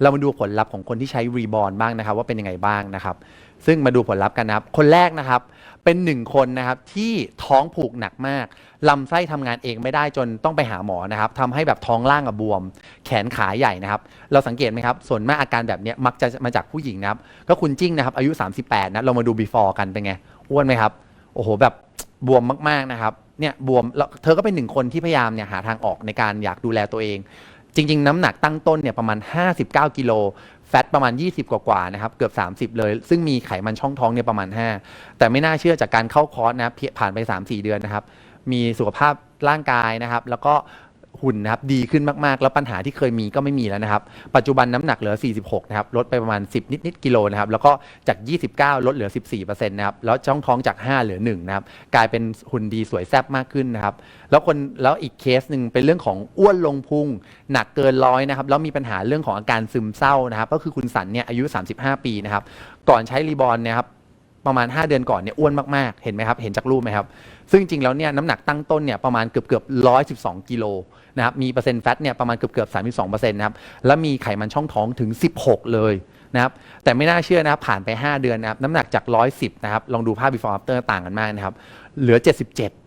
เรามาดูผลลัพธ์ของคนที่ใช้รีบอ n บ้างนะครับว่าเป็นยังไงบ้างนะครับ ซึ่งมาดูผลลัพธ์กันนะครับ คนแรกนะครับเป็นหนึ่งคนนะครับที่ท้องผูกหนักมากลำไส้ทำงานเองไม่ได้จนต้องไปหาหมอนะครับทำให้แบบท้องล่างอะบวม แขนขาใหญ่นะครับ เราสังเกตไหมครับ ส่วนมากอาการแบบนี้มักจะมาจากผู้หญิงนะครับ ก็คุณจิ้งนะครับ อายุ 38 นะ เรามาดู before กันเป็นไง อ้วนไหมครับ โอ้โห แบบบวมมาก ๆ นะครับเนี่ยบวมแล้วเธอก็เป็นหนึ่งคนที่พยายามเนี่ยหาทางออกในการอยากดูแลตัวเอง จริง ๆ น้ำหนักตั้งต้นเนี่ยประมาณ 59 กิโลแฟตประมาณ 20 กว่าๆนะครับเกือบ 30 เลย ซึ่งมีไขมันช่องท้องเนี่ยประมาณ 5 แต่ไม่น่าเชื่อจากการเข้าคอร์สนะผ่านไป 3-4 เดือนนะครับ มีสุขภาพร่างกายนะครับ แล้วก็ หุ่นนะครับดีขึ้นมากๆ แล้วปัญหาที่เคยมีก็ไม่มีแล้วนะครับ ปัจจุบันน้ำหนักเหลือ 46 นะครับ ลดไปประมาณ 10 นิดๆกิโลนะครับ แล้วก็จาก 29 ลดเหลือ 14%นะครับ แล้วช่องท้องจาก 5 เหลือ 1 นะครับ กลายเป็นหุ่นดีสวยแซ่บมากขึ้นนะครับ แล้วคนแล้วอีกเคสหนึ่งเป็นเรื่องของอ้วนลงพุงหนักเกินร้อยนะครับ แล้วมีปัญหาเรื่องของอาการซึมเศร้านะครับ ก็คือคุณสันเนี่ยอายุ 35 ปีนะครับ ก่อนใช้รีบอลเนี่ยครับ ประมาณ 5 เดือนก่อนเนี่ยอ้วนมาก ๆ เห็นไหมครับ เห็นจากรูปไหมครับ ซึ่งจริงแล้วเนี่ยน้ำหนักตั้งต้นเนี่ยประมาณเกือบเกือบ112กิโลนะครับมีเปอร์เซ็นต์แฟตเนี่ยประมาณเกือบเกือบ32เปอร์เซ็นต์นะครับแล้วมีไขมันช่องท้องถึง 16 เลยนะครับแต่ไม่น่าเชื่อนะครับผ่านไป 5 เดือนนะครับน้ำหนักจาก 110นะครับลองดูภาพ before after ต่างกันมากนะครับเหลือ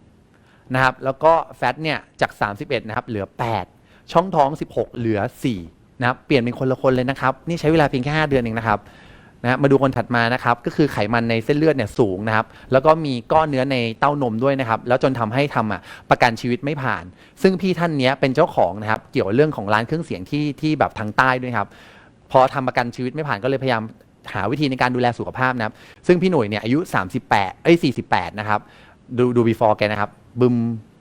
77นะครับแล้วก็แฟตเนี่ยจาก 31นะครับเหลือ 8 ช่องท้อง 16 เหลือ4นะครับเปลี่ยนเป็นคนละคนเลยนะครับนี่ใช้เวลาเพียงแค่ 5 เดือนเองนะครับ นะมาดูคนถัดมานะครับก็คือไขมันในเส้นเลือดเนี่ยสูงนะครับแล้วก็มีก้อนเนื้อในเต้านมด้วยนะครับแล้วจนทำให้ทำอะประกันชีวิตไม่ผ่าน ซึ่งพี่ท่านเนี้ยเป็นเจ้าของนะครับเกี่ยวกับเรื่องของร้านเครื่องเสียงที่ที่แบบทางใต้ด้วยครับพอทำประกันชีวิตไม่ผ่านก็เลยพยายามหาวิธีในการดูแลสุขภาพนะครับ ซึ่งพี่หนุ่ยเนี่ยอายุ 38 เอ้ย 48 นะครับ ดูดู before แกนะครับ บึม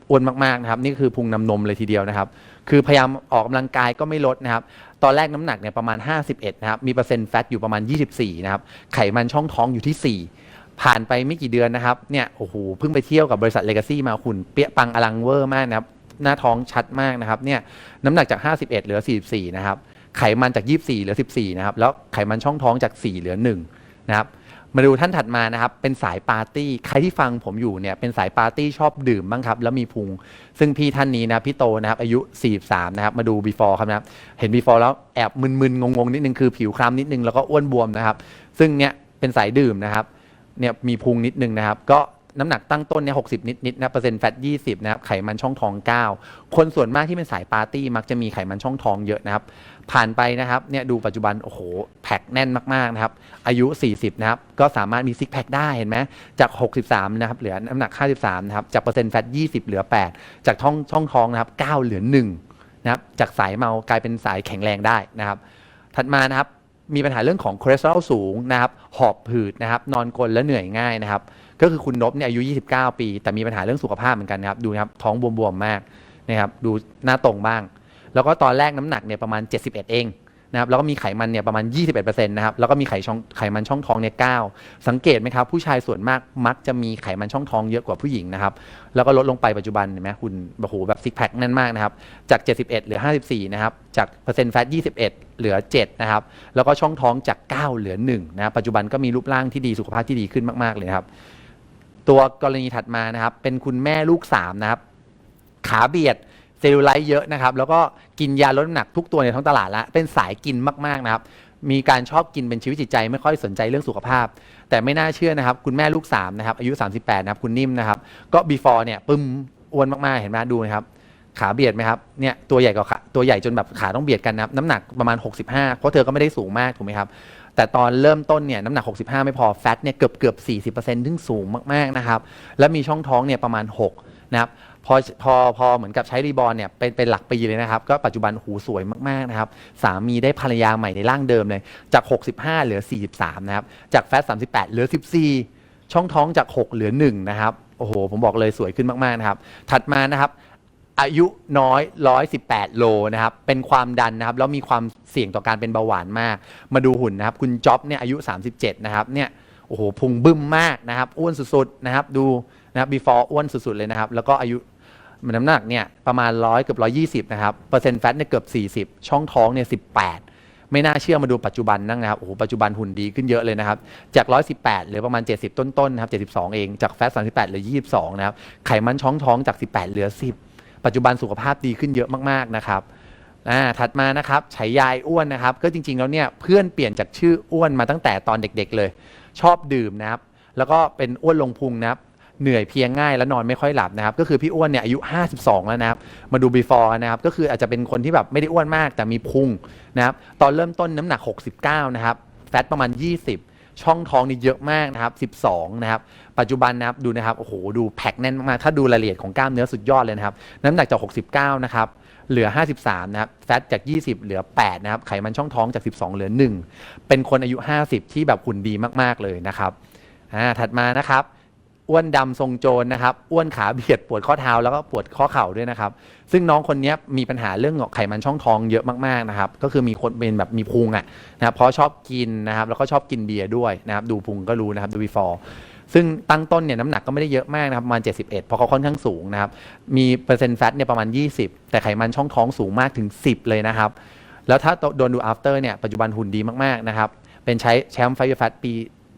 อ้วนมากๆนะครับนี่คือพุงนำนมเลยทีเดียวนะครับ คือพยายามออกกำลังกายก็ไม่ลดนะครับ ตอนแรกน้ำหนักเนี่ยประมาณ 51นะครับมีเปอร์เซ็นต์แฟตอยู่ประมาณ 24นะครับไขมันช่องท้องอยู่ที่ 4 ผ่านไปไม่กี่เดือนนะครับเนี่ยโอ้โหเพิ่งไปเที่ยวกับบริษัทเลกาซี่มาหุ่นเปี้ยปังอลังเวอร์มากนะครับหน้าท้องชัดมากนะครับเนี่ยน้ำหนักจาก 51 เหลือ 44นะครับไขมันจาก 24 เหลือ 14นะครับแล้วไขมันช่องท้องจาก 4 เหลือ1นะครับ มาดูท่านถัดมานะครับ เป็นสายปาร์ตี้ ใครที่ฟังผมอยู่เนี่ยเป็นสายปาร์ตี้ชอบดื่มบ้างครับ แล้วมีพุง ซึ่งพี่ท่านนี้นะพี่โตนะครับ อายุ 43 นะครับ มาดู before ครับนะครับ เห็น before แล้วแอบมึนๆ งงๆ นิดนึงคือผิวคล้ำนิดนึงแล้วก็อ้วนบวมนะครับ ซึ่งเนี่ยเป็นสายดื่มนะครับเนี่ยมีพุงนิดนึงนะครับ ก็น้ำหนักตั้งต้นเนี่ยหกนิดนิดๆนะเปอร์เซ็นต์แฟตยี่สิบนะครับไขมันช่องท้อง 9 คนส่วนมากที่เป็นสายปาร์ตี้มักจะมีไขมันช่องท้องเยอะนะครับ ผ่านไปนะครับเนี่ยดูปัจจุบันโอ้โหแพ็คแน่นมากๆนะครับอายุ 40นะครับก็สามารถมีซิกแพคได้เห็นไหมจาก 63นะครับเหลือน้ำหนัก 53นะครับจากเปอร์เซ็นต์แฟต20 เหลือ 8 จากท้องช่องท้องนะครับ9เหลือ1นะครับจากสายเมากลายเป็นสายแข็งแรงได้นะครับ ถัดมานะครับมีปัญหาเรื่องของคอเลสเตอรอลสูงนะครับหอบหืดนะครับนอนกลนและเหนื่อยง่ายนะครับก็คือคุณนบเนี่ยอายุ 29 ปี แต่มีปัญหาเรื่องสุขภาพเหมือนกันนะครับดูนะครับท้องบวมๆมากนะครับดูหน้าตรงบ้าง แล้วก็ตอนแรกน้ำหนักเนี่ยประมาณ 71 เองนะครับแล้วก็มีไขมันเนี่ยประมาณ 21%นะครับแล้วก็มีไขช่องไขมันช่องท้องเนี่ย9สังเกตไหมครับ ผู้ชายส่วนมากมักจะมีไขมันช่องท้องเยอะกว่าผู้หญิงนะครับ แล้วก็ลดลงไปปัจจุบันเห็นไหมหุ่นโอ้โหแบบซิกแพคแน่นมากนะครับ จาก 71 เหลือ 54 นะครับ จากเปอร์เซ็นต์แฟต 21 เหลือ 7 นะครับ แล้วก็ช่องท้องจาก 9 เหลือ 1 นะครับปัจจุบันก็มีรูปร่างที่ดีสุขภาพที่ดีขึ้นมาก ๆ เลยครับตัวกรณีถัดมานะครับ เป็นคุณแม่ลูก3นะครับขาเบียด เซลลูไลท์เยอะนะครับ แล้วก็กินยาลดน้ำหนักทุกตัวในท้องตลาดล้วเป็นสายกินมากๆนะครับ มีการชอบกินเป็นชีวิตจิตใจ ไม่ค่อยสนใจเรื่องสุขภาพ แต่ไม่น่าเชื่อนะครับ คุณแม่ลูก3นะครับอายุ 38 นะครับคุณนิ่มนะครับ ก็ before เนี่ยปึ้มอ้วนมากๆเห็นไหมดูนะครับขาเบียดไหมครับเนี่ยตัวใหญ่กว่าขาตัวใหญ่จนแบบขาต้องเบียดกันนะครับน้ำหนักประมาณ 65 เพราะเธอก็ไม่ได้สูงมากถูกไหมครับแต่ตอนเริ่มต้นเนี่ยน้ำหนัก 65 ไม่พอแฟตเนี่ยเกือบเกือบ40%ซึ่งสูงมากๆนะครับแล้วมีช่องท้องเนี่ยประมาณ6นะครับ พอพอพอเหมือนกับใช้รีบอลเนี่ยเป็นเป็นหลักปีเลยนะครับ ก็ปัจจุบันหูสวยมาก ๆ นะครับ สามีได้ภรรยาใหม่ในร่างเดิมเลย จาก 65 เหลือ 43 นะครับ จากแฟต 38 เหลือ 14 ช่องท้องจาก 6 เหลือ 1 นะครับ โอ้โห ผมบอกเลยสวยขึ้นมาก ๆ นะครับ ถัดมานะครับ อายุน้อย 118 โลนะครับ เป็นความดันนะครับ แล้วมีความเสี่ยงต่อการเป็นเบาหวานมาก มาดูหุ่นนะครับ คุณจ๊อบเนี่ยอายุ 37 นะครับเนี่ยโอ้โหพุงบึ้มมากนะครับอ้วนสุดๆนะครับดูนะครับ before อ้วนสุดๆเลยนะครับ แล้วก็อายุ นน้ำหนักเนี่ยประมาณ 100เกือบ120 นะครับ เปอร์เซ็นต์แฟตเนี่ยเกือบ 40 ช่องท้องเนี่ย18 ไม่น่าเชื่อมาดูปัจจุบันนั่งนะครับ โอ้โห ปัจจุบันหุ่นดีขึ้นเยอะเลยนะครับ จาก 118เหลือประมาณ 70 ต้นๆนะครับ 72 เอง จากแฟต 38 เหลือ 22 นะครับ ไขมันช่องท้องจาก 18 เหลือ 10 ปัจจุบันสุขภาพดีขึ้นเยอะมากๆ นะครับอ่าถัดมานะครับฉายายอ้วนนะครับ ก็จริงๆแล้วเนี่ยเพื่อนเปลี่ยนจากชื่ออ้วนมาตั้งแต่ตอนเด็กๆเลย ชอบดื่มนะครับ แล้วก็เป็นอ้วนลงพุงนะครับ เหนื่อยเพียงง่ายและนอนไม่ค่อยหลับนะครับ ก็คือพี่อ้วนเนี่ยอายุ 52 แล้วนะครับ มาดู before นะครับ ก็คืออาจจะเป็นคนที่แบบไม่ได้อ้วนมาก แต่มีพุงนะครับ ตอนเริ่มต้นน้ำหนัก 69 นะครับ แฟตประมาณ 20 ช่องท้องนี่เยอะมากนะครับ 12 นะครับ ปัจจุบันนะครับ ดูนะครับ โอ้โห ดูแพ็คแน่นมาก ถ้าดูรายละเอียดของกล้ามเนื้อสุดยอดเลยนะครับ น้ำหนักจาก 69 นะครับเหลือ 53 นะครับ แฟตจาก 20 เหลือ 8 นะครับ ไขมันช่องท้องจาก 12 เหลือ 1 เป็นคนอายุ 50 ที่แบบหุ่นดีมาก ๆ เลยนะครับ อ่า ถัดมานะครับ อ้วนดำทรงโจรนะครับ อ้วนขาเบียดปวดข้อเท้าแล้วก็ปวดข้อเข่าด้วยนะครับ ซึ่งน้องคนนี้มีปัญหาเรื่องไขมันช่องท้องเยอะมากๆนะครับ ก็คือมีคนเป็นแบบมีพุงอะนะครับเพราะชอบกินนะครับ แล้วก็ชอบกินเบียร์ด้วยนะครับ ดูพุงก็รู้นะครับดู before ซึ่งตั้งต้นเนี่ยน้ำหนักก็ไม่ได้เยอะมากนะครับประมาณ 71 เพราะเขาค่อนข้างสูงนะครับ มีเปอร์เซ็นต์แฟตเนี่ยประมาณ 20 แต่ไขมันช่องท้องสูงมากถึง 10 เลยนะครับ แล้วถ้าโดนดู after เนี่ยปัจจุบันหุ่นดีมากๆนะครับเป็นใช้แชมป์ไฟแฟตปี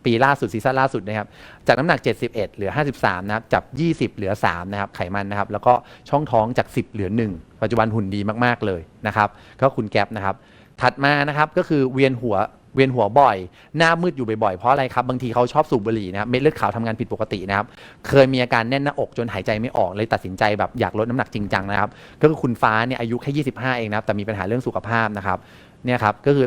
ปีล่าสุดซีซั่นล่าสุดนะครับจากน้ำหนัก 71 เหลือ 53 นะครับจาก20 เหลือ 3 นะครับ ไขมันนะครับ แล้วก็ช่องท้องจาก 10 เหลือ 1 ปัจจุบันหุ่นดีมาก ๆ เลยนะครับ ก็คุณแก๊ปนะครับ ถัดมานะครับก็คือเวียนหัวเวียนหัวบ่อย หน้ามืดอยู่บ่อยๆ เพราะอะไรครับ บางทีเขาชอบสูบบุหรี่นะครับเม็ดเลือดขาวทำงานผิดปกตินะครับ เคยมีอาการแน่นหน้าอกจนหายใจไม่ออกเลยตัดสินใจแบบอยากลดน้ำหนักจริงจังนะครับ ก็คือคุณฟ้าเนี่ยอายุแค่ 25 เองนะครับ แต่มีปัญหาเรื่องสุขภาพนะครับ เนี่ยครับ ก็คือ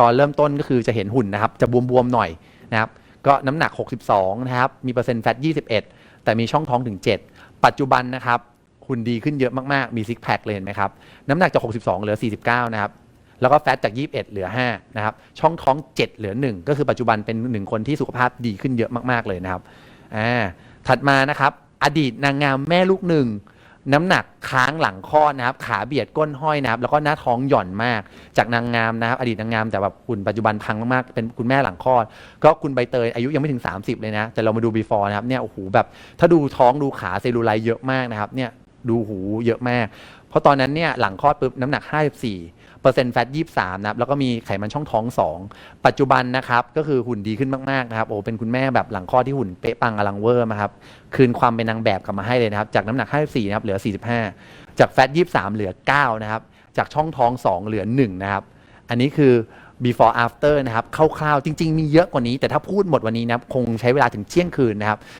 ตอนเริ่มต้นก็คือจะเห็นหุ่นนะครับ จะบวมๆหน่อย นะครับก็น้ำหนัก 62 นะครับ มีเปอร์เซ็นต์แฟต 21 แต่มีช่องท้องถึง 7 ปัจจุบันนะครับหุ่นดีขึ้นเยอะมาก ๆ มีซิกแพคเลยเห็นไหมครับ น้ำหนักจาก 62 เหลือ 49 นะครับ แล้วก็แฟตจาก 21 เหลือ 5 นะครับ ช่องท้อง 7 เหลือ 1 ก็คือปัจจุบันเป็นหนึ่งคนที่สุขภาพดีขึ้นเยอะมาก ๆ เลยนะครับอ่าถัดมานะครับ อดีตนางงามแม่ลูกหนึ่ง น้ำหนักค้างหลังข้อนะครับ ขาเบียดก้นห้อยนะครับ แล้วก็หน้าท้องหย่อนมาก จากนางงามนะครับ อดีตนางงามแต่แบบคุณปัจจุบันพังมากๆ เป็นคุณแม่หลังคลอด ก็คุณใบเตยอายุยังไม่ถึง 30 เลยนะ แต่เรามาดู before นะครับ เนี่ย โอ้โห แบบ ถ้าดูท้องดูขาเซลลูไลท์เยอะมากนะครับ เนี่ย ดูหูเยอะมาก เพราะตอนนั้นเนี่ยหลังคลอดปุ๊บน้ำหนัก 54เปอร์เซ็นต์แฟต23นะครับแล้วก็มีไขมันช่องท้อง 2 ปัจจุบันนะครับก็คือหุ่นดีขึ้นมากๆนะครับโอ้เป็นคุณแม่แบบหลังคลอดที่หุ่นเป๊ะปังอลังเวอร์นะครับคืนความเป็นนางแบบกลับมาให้เลยนะครับจากน้ำหนัก 54นะครับเหลือ 45 จากแฟต23 เหลือ 9 นะครับจากช่องท้อง 2 เหลือ 1 นะครับ อันนี้คือ before after นะครับ คร่าวๆ จริง ๆ มีเยอะกว่านี้ แต่ถ้าพูดหมดวันนี้นะครับคงใช้เวลาถึงเที่ยงคืนนะครับ